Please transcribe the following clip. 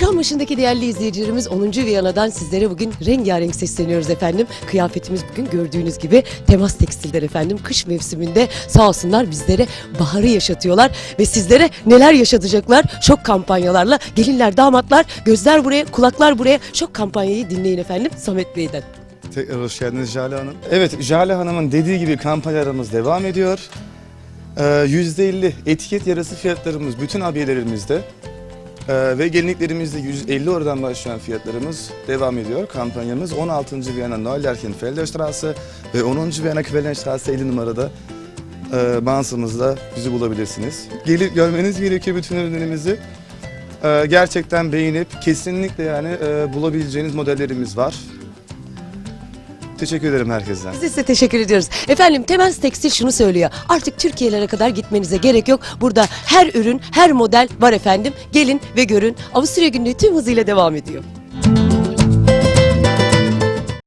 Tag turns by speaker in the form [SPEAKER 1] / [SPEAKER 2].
[SPEAKER 1] başındaki değerli izleyicilerimiz 10. Viyana'dan sizlere bugün rengarenk sesleniyoruz efendim. Kıyafetimiz bugün gördüğünüz gibi temas tekstilden efendim. Kış mevsiminde sağ olsunlar bizlere baharı yaşatıyorlar ve sizlere neler yaşatacaklar şok kampanyalarla. Gelinler, damatlar, gözler buraya, kulaklar buraya. Şok kampanyayı dinleyin efendim Samet Bey'den.
[SPEAKER 2] Tekrar hoş geldiniz Jale Hanım. Evet, Jale Hanım'ın dediği gibi kampanyalarımız devam ediyor. Ee, %50 etiket yarısı fiyatlarımız bütün abiyelerimizde. Ee, ve gelinliklerimizde 150 oradan başlayan fiyatlarımız devam ediyor. Kampanyamız 16. Viyana Neulerchen Felderstraße ve 10. Viyana Quellenstraße 50 numarada e, Bansımızda bizi bulabilirsiniz. Gelip görmeniz gerekiyor bütün ürünlerimizi. Ee, gerçekten beğenip kesinlikle yani e, bulabileceğiniz modellerimiz var. Teşekkür ederim herkesten.
[SPEAKER 1] Biz de teşekkür ediyoruz. Efendim Temels Tekstil şunu söylüyor. Artık Türkiye'lere kadar gitmenize gerek yok. Burada her ürün, her model var efendim. Gelin ve görün. Avusturya günlüğü tüm hızıyla devam ediyor.